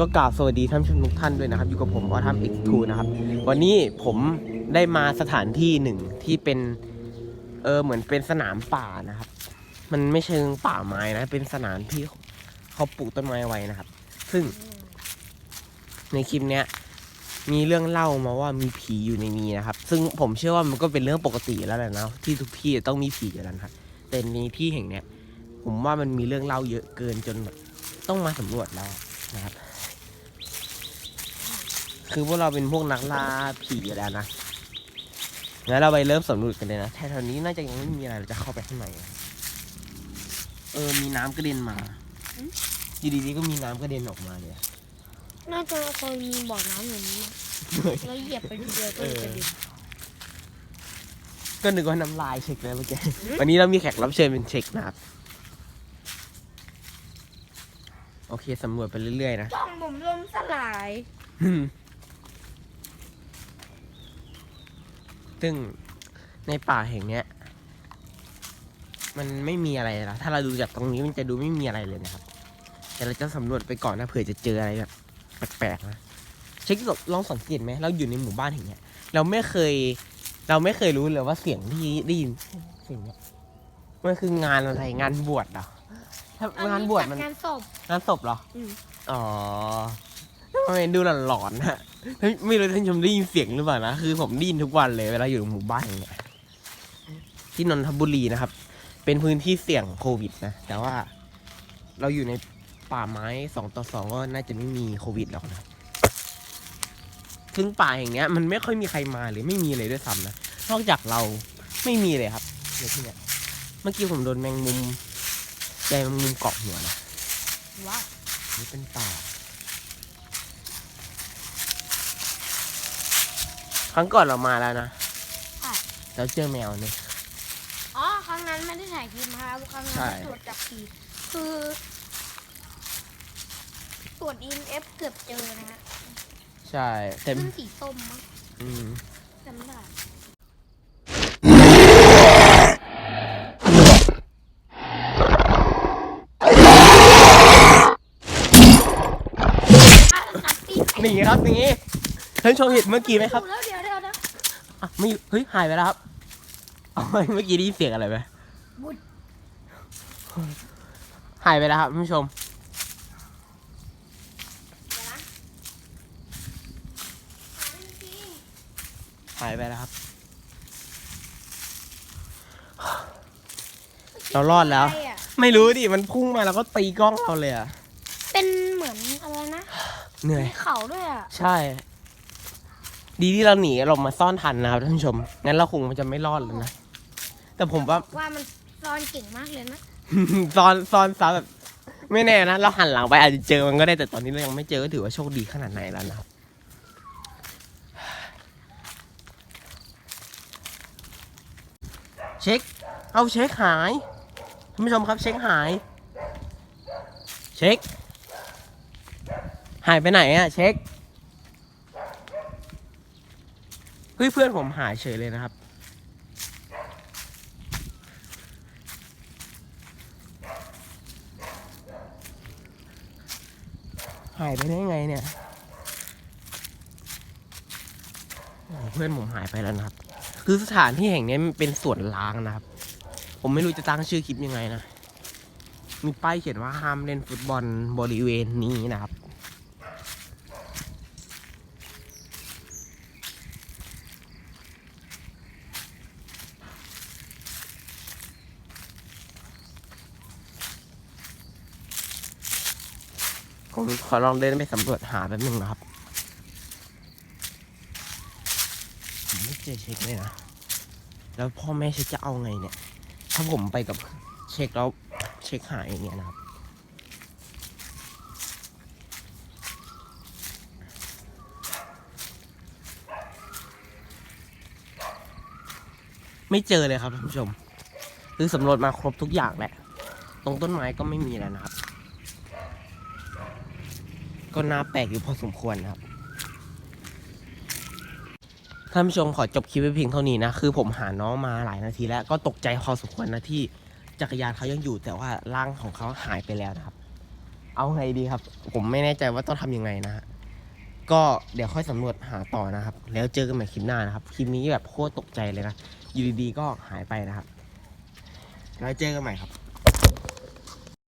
ก็กล่าวสวัสดีท่านผู้ชมทุกท่านด้วยนะครับ อยู่กับผมออทัมอีกทูนะครับ วันนี้ผมได้มาสถานที่หนึ่งที่เป็นเออเหมือนเป็นสนามป่านะครับ มันไม่เชิงป่าไม้นะ เป็นสนามที่เขาปลูกต้นไม้ไว้นะครับ ซึ่ง ในคลิปเนี้ยมีเรื่องเล่ามาว่ามีผีอยู่ในนี้นะครับ ซึ่งผมเชื่อว่ามันก็เป็นเรื่องปกติแล้วแหละนะที่ทุกที่ต้องมีผีอยู่แล้วครับแต่ในที่แห่งเนี้ย ผมว่ามันมีเรื่องเล่าเยอะเกินจนแบบต้องมาสำรวจแล้วนะครับ คือพวกเราเป็นพวกนักล่าผีอยู่แล้วนะงั้นเราไปเริ่มสำรวจกันเลยนะแถวๆนี้น่าจะยังไม่มีอะไรเราจะเข้าไปข้างในนะเออมีน้ำกระเด็นมาอยู่ดีๆก็มีน้ำกระเด็นออกมาเลยน่าจะเคยมีบ่อน้ำอย่างนี้นะแล้วเหยียบไปทีเดียวก็เลยกระเด็นก็นึกว่าน้ำลายเช็คเลยเมื่อกี้วันนี้เรามีแขกรับเชิญเป็นเช็คนะครับโอเคสำรวจไปเรื่อยๆนะจ้องผมลมสลาย ซึ่งในป่าแห่งเนี้ย มันไม่มีอะไรละถ้าเราดูจากตรงนี้มันจะดูไม่มีอะไรเลยนะครับ แต่เราจะสำรวจไปก่อนนะเผื่อจะเจออะไรแบบแปลกๆนะเช็คลองสังเกตไหมเราอยู่ในหมู่บ้านแห่งเนี้ย เราไม่เคย เราไม่เคยรู้เลยว่าเสียงที่ได้ยินเสียงเนี้ยมันคืองานอะไรงานบวชเหรอถ้างานบวชมันงานศพงานศพเหรออืมอ๋อ ทำไมดูหลอนๆฮะเฮ้ยไม่รู้ท่านผู้ชมได้ยินเสียงหรือเปล่านะ คือผมได้ยินทุกวันเลยเวลาอยู่ในหมู่บ้านอย่างเงี้ยที่นนทบุรีนะครับ เป็นพื้นที่เสี่ยงโควิดนะ แต่ว่าเราอยู่ในป่าไม้สองต่อสองก็น่าจะไม่มีโควิดหรอกนะ ซึ่งป่าอย่างเงี้ย มันไม่ค่อยมีใครมาหรือไม่มีเลยด้วยซ้ำนะ นอกจากเราไม่มีเลยครับในที่เนี้ยเมื่อกี้ผมโดนแมงมุมใยแมงมุมเกาะหัวนะว้าวนี่เป็นป่า รั้งก่อนเรามาแล้วนะค่ะแล้วเจอแมวเนี่ย อ๋อ ครั้งนั้นไม่ได้ถ่ายคลิปนะครับ ครั้งนั้นใช่ตรวจจับผีคือตรวจ EMF เกือบเจอนะฮะใช่แต่ขึ้นสีส้มมั้งอืมจำไม่ได้อะตัดปีกนี่ครับอย่างงี้ท่านผู้ชมเห็นเมื่อกี้ไหมครับแล้ว อะไม่เฮ้ยหายไปแล้วครับเอาเมื่อกี้ได้ยินเสียงอะไรไหมบุดหายไปแล้วครับท่านผู้ชม เดี๋ยวนะหาจริงหายไปแล้วครับ ๆเรารอดแล้วะไะไม่รู้ดิมันพุ่งมาแล้วก็ตีกล้องเราเลยอะเป็นเหมือนอะไรนะเหนื่อย มีเขาด้วยอะ ใช่ ดีที่เราหนีเรามาซ่อนทันนะครับท่านผู้ชม งั้นเราคงจะไม่รอดแล้วนะ แต่ผมว่า ว่ามันซ่อนเก่งมากเลยนะ ซ่อนซ่อนซะแบบ ไม่แน่นะ เราหันหลังไปอาจจะเจอมันก็ได้แต่ตอนนี้เรายังไม่เจอก็ถือว่าโชคดีขนาดไหนแล้วนะครับเช็ค เอาเช็คหายท่านผู้ชมครับเช็คหาย เช็ค หายไปไหนอะเช็ค เฮ้ยเพื่อนผมหายเฉยเลยนะครับ หายไปได้ไงเนี่ย เพื่อนผมหายไปแล้วนะครับ คือสถานที่แห่งนี้มันเป็นสวนล้างนะครับ ผมไม่รู้จะตั้งชื่อคลิปยังไงนะ มีป้ายเขียนว่าห้ามเล่นฟุตบอลบริเวณนี้นะครับ ผมขอลองเดินไปสำรวจหาแป๊บนึงนะครับผมไม่เจอเช็คเลยนะ แล้วพ่อแม่เช็คจะเอาไงเนี่ย ถ้าผมไปกับเช็คแล้วเช็คหายอย่างเงี้ยนะครับ ไม่เจอเลยครับท่านผู้ชม คือสำรวจมาครบทุกอย่างแหละ ตรงต้นไม้ก็ไม่มีแล้วนะครับ ก็น่าแปลกอยู่พอสมควรนะครับท่านผู้ชมขอจบคลิปไว้เพียงเท่านี้นะ คือผมหาน้องมาหลายนาทีแล้วก็ตกใจพอสมควรนะที่จักรยานเขายังอยู่แต่ว่าร่างของเขาหายไปแล้วนะครับ เอาไงดีครับ ผมไม่แน่ใจว่าต้องทำยังไงนะฮะก็เดี๋ยวค่อยสำรวจหาต่อนะครับ แล้วเจอกันใหม่คลิปหน้านะครับคลิปนี้แบบโคตรตกใจเลยนะอยู่ดีๆก็หายไปนะครับ แล้วเจอกันใหม่ครับ